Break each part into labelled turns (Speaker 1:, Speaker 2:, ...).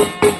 Speaker 1: பாரு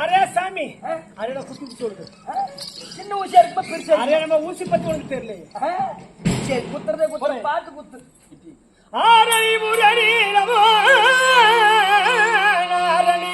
Speaker 2: அரே சாமி. அரே நான் குத்தி குத்தி சொல்லுது?
Speaker 1: சின்ன ஊசியா இருக்குமா? பெருசா
Speaker 2: அரே நம்ம ஊசி பத்தி உனக்கு தெரியல?
Speaker 1: சரி குத்துறதே குத்துற பார்த்து குத்து.
Speaker 2: ஆரணி முரணி நமோ நாரணி.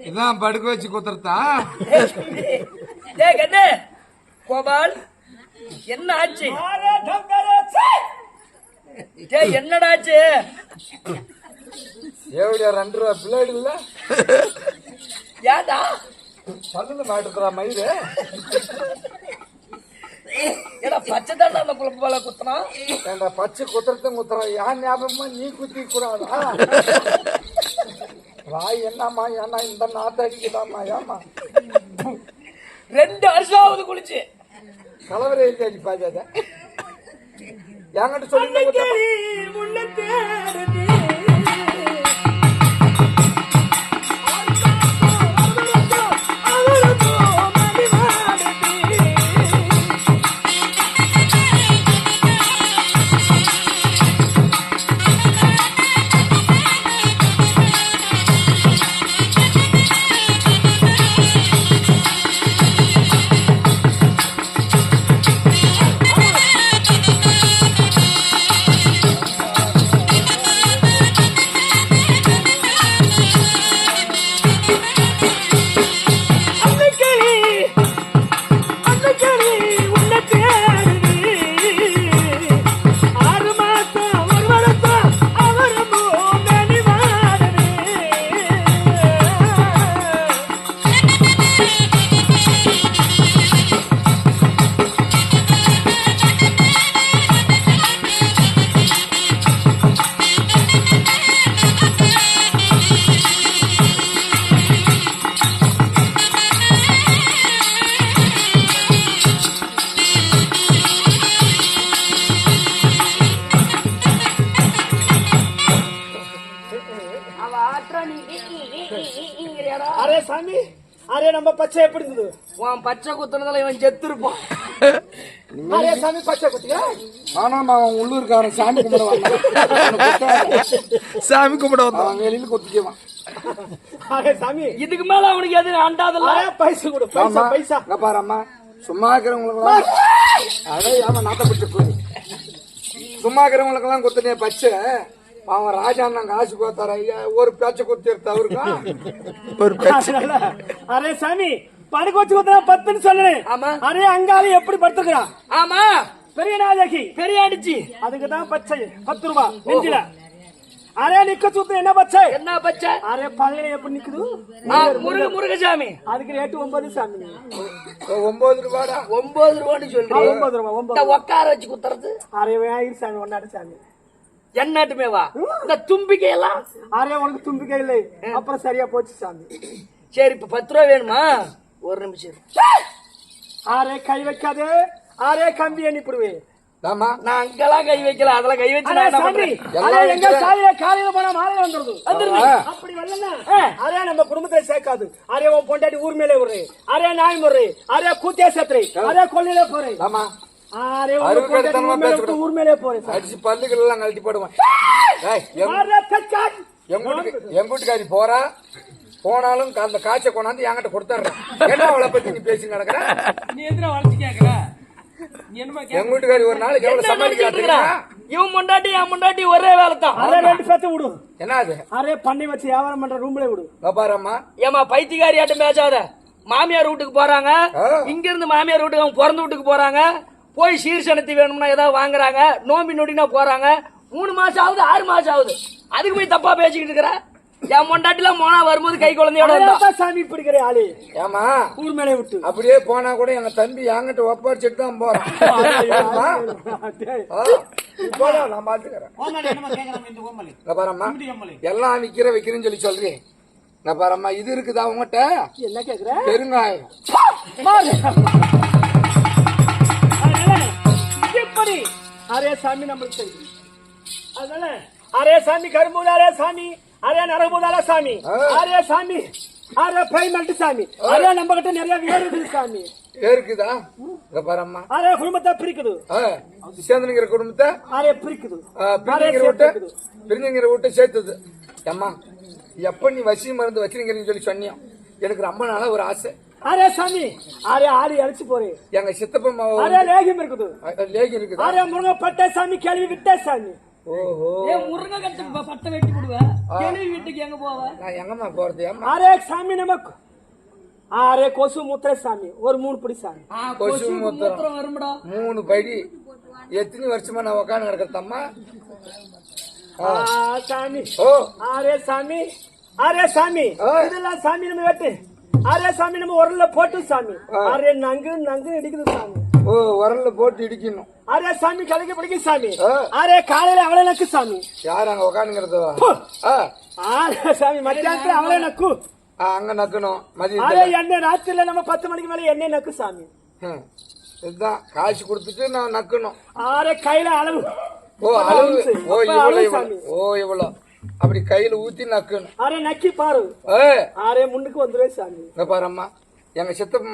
Speaker 3: இதான் படுக்க வச்சு குத்துறதா?
Speaker 1: கண்ணு! கோபால் என்ன ஆச்சு? என்னடா ஆச்சு?
Speaker 3: எவ்வளோ ரெண்டு ரூபா பிள்ளைடு இல்ல
Speaker 1: ஏடா
Speaker 3: பல்லுல மாட்டுறா மயிறு
Speaker 1: ஏடா பச்சை தாண்டா அந்த புள்ள போல குத்துனா?
Speaker 3: ஏண்டா பச்சை குத்துறதும் குத்துறோம். யார் ஞாபகமா நீ குத்தி கூடாதா? வாய் என்னம்மா ஏன்னா இந்த நாத்த அடிக்குதாம்மா ஏமா
Speaker 1: ரெண்டு வருஷம் ஆகுது குளிச்சு.
Speaker 3: கலவரை எழுதி அடிப்பாது அதை என்கிட்ட சொல்லி
Speaker 2: அரே சாமி அரே நம்ம பச்சை எப்படி இருந்தது?
Speaker 1: உன் பச்சை குத்துனதுல இவன் செத்து இருப்பான்
Speaker 2: அரே சாமி பச்சை குத்தியா?
Speaker 3: ஆனாமா அவன் உள்ளூர்காரன் சாமி கும்பிட வந்தான்
Speaker 4: சாமி கும்பிட வந்தோம்
Speaker 3: அவன் வெளியில கொத்திக்குவான்.
Speaker 2: அரே சாமி.
Speaker 1: இதுக்கு மேல அவனுக்கு எது அண்டாதல்ல?
Speaker 2: பைசா கொடு பைசா பைசா.
Speaker 3: இங்க பாரும்மா. சும்மா இருக்கிறவங்களுக்கு அடே ஆமா நாத்த பிடிச்ச சும்மா இருக்கிறவங்களுக்கு எல்லாம் குத்துனே பச்சை. அவன் ராஜா அண்ணன் காசு கோத்தார ஒரு பேச்சை குத்தி எடுத்து அவருக்கா?
Speaker 4: ஒரு பேச்சு.
Speaker 2: அரே சாமி படுக்க வச்சு குத்துனா பத்துன்னு
Speaker 1: ஆமா.
Speaker 2: அரே அங்காளி எப்படி படுத்துக்கிறான்
Speaker 1: ஆமா.
Speaker 2: பெரிய நாயகி.
Speaker 1: பெரிய அடிச்சு.
Speaker 2: அதுக்கு தான் பச்சை பத்து ரூபாய் நெஞ்சில. அரே நிக்க சுத்து என்ன பச்சை?
Speaker 1: என்ன பச்சை?
Speaker 2: அரே பழைய எப்படி நிக்குது?
Speaker 1: முருக முருகசாமி.
Speaker 2: அதுக்கு ரேட்டு ஒன்பது சாமி.
Speaker 3: ஒன்பது ரூபாடா?
Speaker 1: ஒன்பது ரூபான்னு சொல்றேன்
Speaker 2: ஒன்பது ரூபாய் ஒன்பது
Speaker 1: உட்கார வச்சு குத்துறது?
Speaker 2: அரே சாமி ஒன்னாடு சாமி.
Speaker 1: என்னாட்டுமே வா. இந்த தும்பிக்கை எல்லாம்
Speaker 2: அரே உனக்கு தும்பிக்கை இல்லை. அப்புறம் சரியா போச்சு சாமி.
Speaker 1: சரி இப்ப பத்து ரூபா வேணுமா? ஒரு நிமிஷம்.
Speaker 2: அரே கை வைக்காதே. அரே கம்பி எண்ணிப்பிடுவே
Speaker 3: ஆமா
Speaker 1: நான் அங்கெல்லாம் கை வைக்கல. அதெல்லாம் கை வச்சு
Speaker 2: எங்க. சாலையில காலையில போனா மாலையில வந்துருது?
Speaker 3: வந்துருது.
Speaker 2: அப்படி வரலன்னா அரே நம்ம குடும்பத்தை சேர்க்காது. அரே உன் பொண்டாட்டி ஊர் மேலே அரே நாய் முறை அரே கூத்தியா சேர்த்துறே அரே கொல்லையில போறே
Speaker 3: ஆமா.
Speaker 2: ஊர் மேலே
Speaker 3: பேசக்கூடாது.
Speaker 2: விட்டு ஊர் மேலே போறே சாமி.
Speaker 3: அடிச்சு பல்லுகள் எல்லாம் கழட்டி போடுவான். ஏய், எங்க- வீட்டுக்காரி போறா. போனாலும் அந்த காய்ச்ச கொண்டாந்து என்கிட்ட கொடுத்துட்றேன். என்ன அவளை பத்தி நீ பேசி நடக்கிற?
Speaker 1: நீ எதிர வளர்ச்சி கேக்குற? நீ என்னமா
Speaker 3: எங்க வீட்டுக்காரி ஒரு நாளைக்கு எவ்வளவு சமாளிக்கிறா?
Speaker 1: இவன் முண்டாட்டி என் முண்டாட்டி ஒரே வேலை தான்
Speaker 2: அரே ரெண்டு பேர்த்த விடு.
Speaker 3: என்ன அது?
Speaker 2: அரே பண்ணி வச்சு வியாபாரம் பண்ற ரூம்ல விடு.
Speaker 3: இதோ பாரம்மா
Speaker 1: ஏமா பைத்தியக்காரி ஆட்டம் பேசாத. மாமியார் வீட்டுக்கு போறாங்க. இங்க இருந்து மாமியார் வீட்டுக்கு அவங்க பிறந்த வீட்டுக்கு போறாங்க. போய் சீர்சனத்தி வேணும்னா ஏதாவது வாங்குறாங்க நோம்பி நொடினா போறாங்க மூணு மாசம் ஆகுது ஆறு மாசம் ஆகுது. அதுக்கு போய் தப்பா பேசிக்கிட்டு இருக்கிற? என் முண்டாட்டிலாம் போனா வரும்போது கை குழந்தையோட
Speaker 2: சாமி பிடிக்கிற ஆளு.
Speaker 3: ஏமா
Speaker 2: ஊர் மேலே விட்டு.
Speaker 3: அப்படியே போனா கூட எங்க தம்பி என்கிட்ட ஒப்படைச்சிட்டு தான் போறான். நான் பாத்துக்கிறேன். பாரம்மா எல்லாம் விக்கிற வைக்கிறேன்னு சொல்லி சொல்றேன். இங்க பாரம்மா இது இருக்குதா உங்ககிட்ட?
Speaker 2: என்ன கேக்குற?
Speaker 3: பெருங்காயம்.
Speaker 2: இப்படி அரே சாமி நம்மளுக்கு தெரியும் அதனால அரே சாமி கரும்பூதாரே சாமி அரே நரபூதார சாமி. அரே சாமி அரே பிரைமல்ட் சாமி அரே நம்ம கிட்ட நிறைய வேறு இருக்குது சாமி.
Speaker 3: இருக்குதா இங்க பாரம்மா.
Speaker 2: அரே குடும்பத்தை பிரிக்குது.
Speaker 3: சேர்ந்துங்கிற குடும்பத்தை
Speaker 2: அரே பிரிக்குது. அரே
Speaker 3: பிரிஞ்சுங்கிற விட்டு. பிரிஞ்சுங்கிற விட்டு சேர்த்தது. அம்மா எப்ப நீ வசி மருந்து வச்சிருங்கிறீங்கன்னு சொல்லி சொன்னியோ? எனக்கு ரொம்ப நாளா ஒரு ஆசை.
Speaker 2: அரே சாமி அரே ஆளி அழைச்சு போறேன்
Speaker 3: எங்க சித்தப்பா
Speaker 2: அரே லேகியம் இருக்குது.
Speaker 3: லேகி இருக்குதா.
Speaker 2: அரே முருங்கப்பட்ட சாமி கேள்வி விட்ட சாமி.
Speaker 3: ஓஹோ.
Speaker 1: ஏன் முருங்கை கட்டு ப- பட்டை வெட்டி போடுவேன் கேள்வி வீட்டுக்கு எங்க போவ?
Speaker 3: நான் எங்கம்மா போறது? அம்மா
Speaker 2: அரே சாமி நமக்கு. அரே கொசு முத்திர சாமி ஒரு மூணு பிடி சாமி.
Speaker 3: கொசு மூத்திரம்.
Speaker 1: வரும்டா
Speaker 3: மூணு படி. எத்தனை வருஷமா நான் உட்காந்து கிடக்கிறதம்மா
Speaker 2: ஆ, சாமி.
Speaker 3: ஓ.
Speaker 2: அரே சாமி அரே சாமி. இதெல்லாம் சாமி நம்ம வெட்டு. அரே சாமி நம்ம உரல்ல போட்டு சாமி. அரே நங்கு நங்கு இடிக்குது சாமி.
Speaker 3: ஓ உரல்ல போட்டு இடிக்கணும்.
Speaker 2: அரே சாமி கலைக்கு பிடிக்கும் சாமி. அரே காலையில அவளை நக்கு சாமி.
Speaker 3: யார் அங்க உக்காந்துங்கிறதா? ஆ.
Speaker 2: அரே சாமி மத்தியானத்துல அவளை நக்கு.
Speaker 3: அங்க நக்கணும். மதியத்துல.
Speaker 2: எண்ணெய் ராத்திரில நம்ம பத்து மணிக்கு மேல எண்ணெய் நக்கு சாமி.
Speaker 3: இதுதான். காசு கொடுத்துட்டு நான் நக்கணும்.
Speaker 2: அரே கையில அளவு.
Speaker 3: ஓ அளவு. ஓ இவ்வளவு
Speaker 2: அளவு
Speaker 3: இவ்வளவு.
Speaker 2: சாமி.
Speaker 3: ஓ இவ்வளவு. அப்படி கையில ஊத்தி நக்கணும்
Speaker 2: அரே நக்கி பாரு. அரே முன்னுக்கு வந்துருவே சாமி.
Speaker 3: பாரம்மா எங்க சித்தப்ப